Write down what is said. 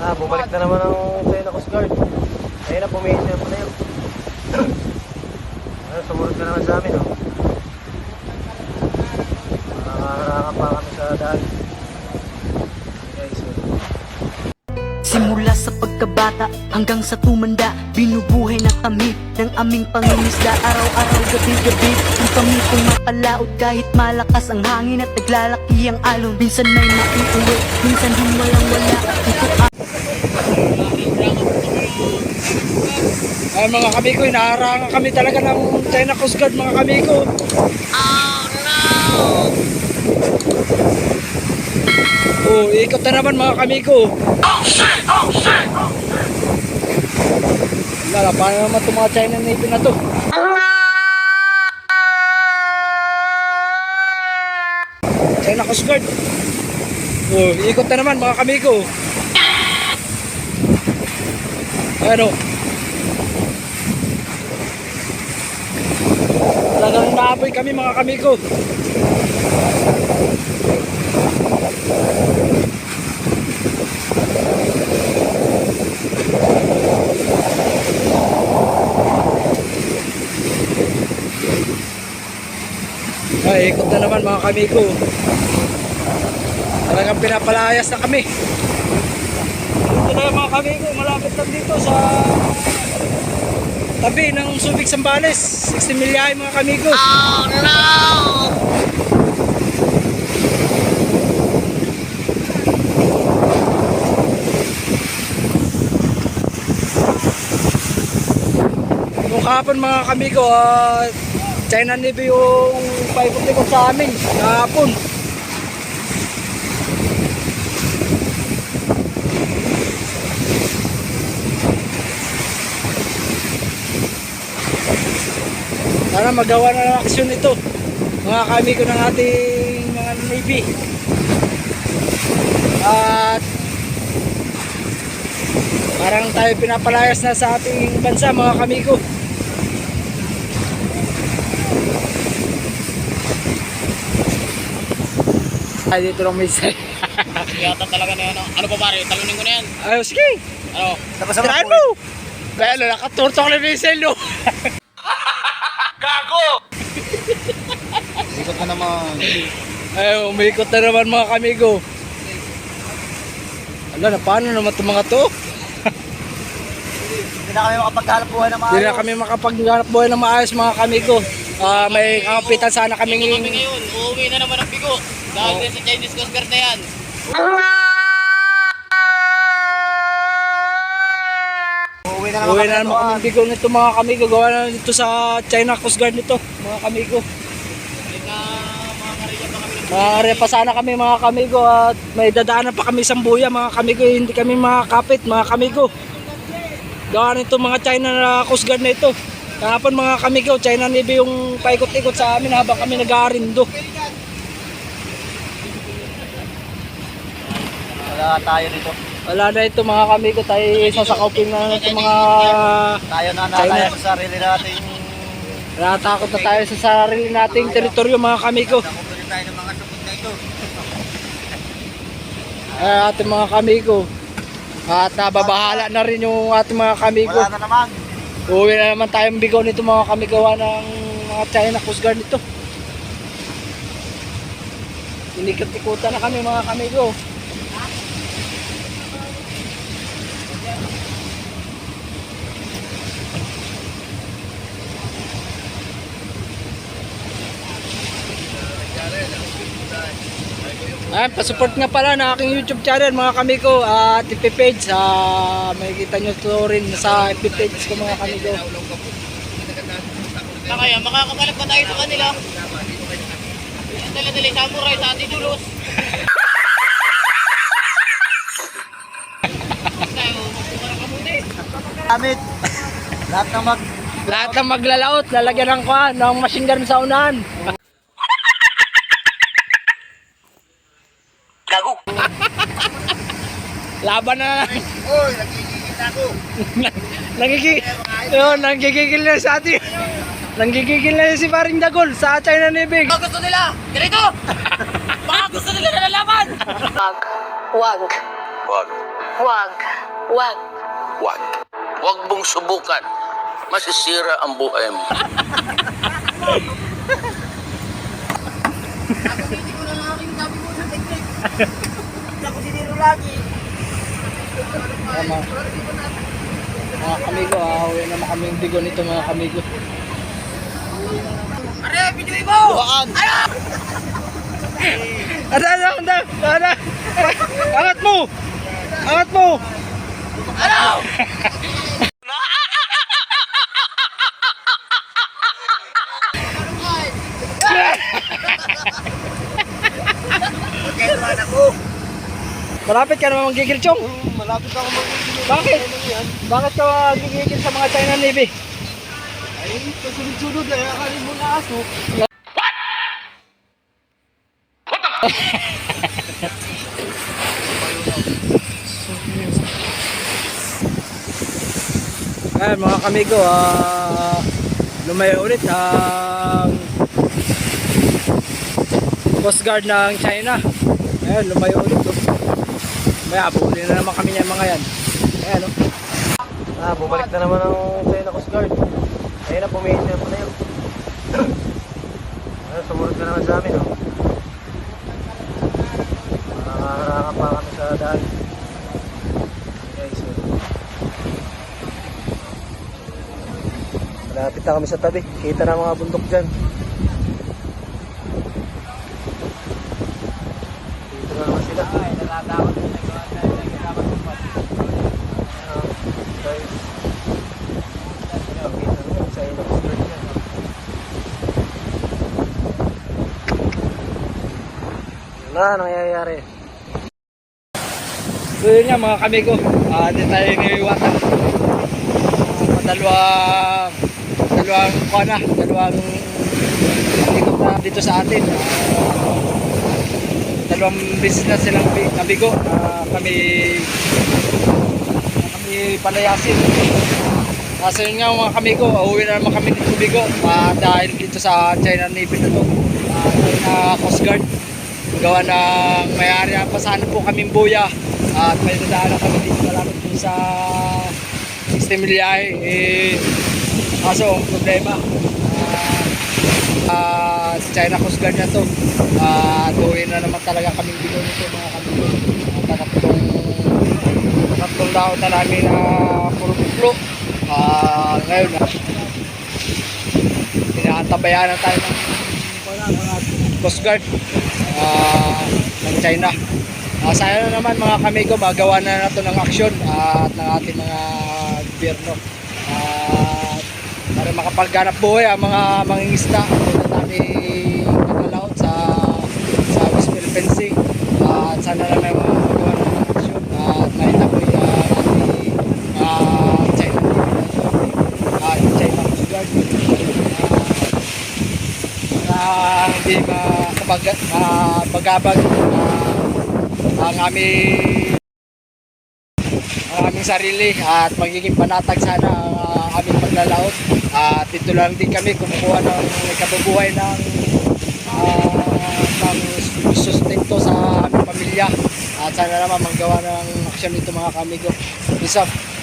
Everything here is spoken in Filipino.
Ah, bumalik na naman ang China Coast Guard. Ayun na, pumihin na pala yun. Ayun, sumunod na naman sa amin, oh. Nakakaharaka pa kami sa. Guys, oh. Simula sa pagkabata hanggang sa tumanda Binubuhay na kami ng aming pangingisda Araw-araw, gabi-gabi Ang kami pumapalaot kahit malakas ang hangin At naglalaki ang alon Minsan may maiuwi, minsan din walang wala Ito Ay mga kamigo, inaharangan kami talaga ng China Coast Guard mga kamigo. Oh no! Oh, ikot na naman mga kamigo. Wala, paano naman itong mga China Navy na to? China Coast Guard. Oh, ikot na naman mga kamigo. Ano? Talagang naapoy kami mga kamigo. Ay, ikot na naman mga kamigo. Talagang pinapalayas na kami. Ito na mga kamigo, malapit lang dito sa tabi ng Subic Sambales. 60 milyahe mga kamigo. Nung kahapon mga kamigo, ah, China Navy yung paikot-ikot sa amin kahapon. Sana magawa na ng aksyon ito. Mga kamigo ng ating mga Navy. At parang tayo pinapalayas na sa ating bansa mga kamigo. Ay, dito lang may say. Yata talaga na yan. Ano pa pare? Talunin ko na yan. Ay, sige. Ano? Tapos mo. Kaya na nakaturtok na missile no. Ikot na naman. Ay, umikot na naman mga kamigo. Ala, na paano naman itong mga to? Hindi na kami makapaghanap buhay na Hindi na kami makapaghanap buhay ng maayos mga kamigo. Ah, may kapitan sana Kami kaming ngayon. Uuwi na naman ang bigo. Dahil din sa Chinese Coast Guard na yan. Uuwi na Uwi na naman kami bigo nito mga kamigo. Gawa na dito sa China Coast Guard nito mga kamigo. Maaari pa sana kami mga kamigo at may dadaanan pa kami sa buya mga kamigo. Hindi kami makakapit mga kamigo. Gawa nito mga China na Coast Guard na ito. Kahapon mga kamigo, China Navy yung paikot-ikot sa amin habang kami nag-aarindo. Wala tayo dito. Wala na ito mga kamigo, tayo sasakopin na ito mga... Tayo na nalaya sa sarili natin. Natakot na tayo sa sarili nating teritoryo mga kamigo. Nakukulit tayo ng mga supot na ito. Ay, ating mga kamigo. At nababahala na rin yung ating mga kamigo. Wala na naman. Uwi na naman tayong bigaw nito mga kamigawa ng mga China Coast Guard nito. Inikot-ikutan na kami mga kamigo. Ayan, pasupport nga pala na aking YouTube channel mga kamigo at FB page. Ah, makikita nyo to rin sa FB page ko mga kamigo. Na kaya, makakabalap pa tayo sa kanila. Dala-dala samurai sa ating dulos. Gamit. Lahat ng mag... Lahat ng maglalaot, lalagyan ng kuha, ng machine gun sa unahan. Laban na. Oy, nagkikikita ako. Nagigigil. Yun, nagigigil na sa atin. Nagigigil na si Paring Dagol sa China Navy. Baka gusto nila! Ganito! Baka gusto nila na lalaban! Wag. Wag. Wag. Wag. Wag. Huwag. Huwag mong subukan. Masisira ang buhay mo. Tama. Mga kamigo, ah, uwi naman kami yung bigo nito mga kamigo. Are, video mo! Buwan! Ada, ada, ada, ada. Angat mo! Angat mo! Malapit ka naman magigil, Chong. Malapit ako magiging. Bakit? Bakit ka magigil sa mga China Navy? Ay, kasunod-sunod eh. Akalim mo na aso. Ayan mga kamigo, ah lumayo ulit ang Coast Guard ng China. Ayan, lumayo ulit. Oh. May abulin na naman kami niyan mga yan. Ayan, oh. Ah, bumalik na naman ang China Coast Guard. Ayun na, pumihin na pala yun. Ayun, sumunod na naman sa amin, oh. Nakakarangan pa kami sa daan. Guys, oh. Malapit na kami sa tabi. Kita na mga bundok dyan. Dito na naman sila. Ay, nalatakot. guys. Nakita nyo, sa inyo ko skirt yan. Wala, nangyayari. So yun nga mga kamigo, ah hindi tayo iniiwatan. Uh, dalawang, dalawang kona, dalawang ikot na dito sa atin. Ah, dalawang beses na silang bi- nabigo na kami na kami palayasin. Kasi yun nga mga kamigo, uuwi na naman kami dito bigo ah, dahil dito sa China Navy na to, ah, China Coast Guard gawa ng may-ari. Ang pasahan po kaming buya. At may dadaanan kami dito malapit dun sa Sistemilyahe eh kaso problema. Ah ah, China Coast Guard na to. At uwi na naman talaga kaming bilo nito mga kamigo at tatlong tatlong daon na namin na puro buklo. Ah ngayon ah, pinakatabayan na tayo ng Coast Guard ah, ng China. Uh, sana naman mga kamigo magawa na nato ng aksyon ah, at ng ating mga gobyerno. At para makapagganap buhay ang mga mangingisda namin naglalawot sa sa West Philippine Sea. Ah, at sana naman magawa na ng aksyon at maitaboy uh, ating uh, China uh, China Coast Guard. Ah, na hindi makabag uh, bagabag ah, ang aming ang aming sarili at magiging panatag sana ang ah, aming paglalaot at dito lang din kami kumukuha ng kabubuhay ng uh, ng sustento sa aming pamilya at sana naman magawa ng aksyon nito mga kamigo. Peace out.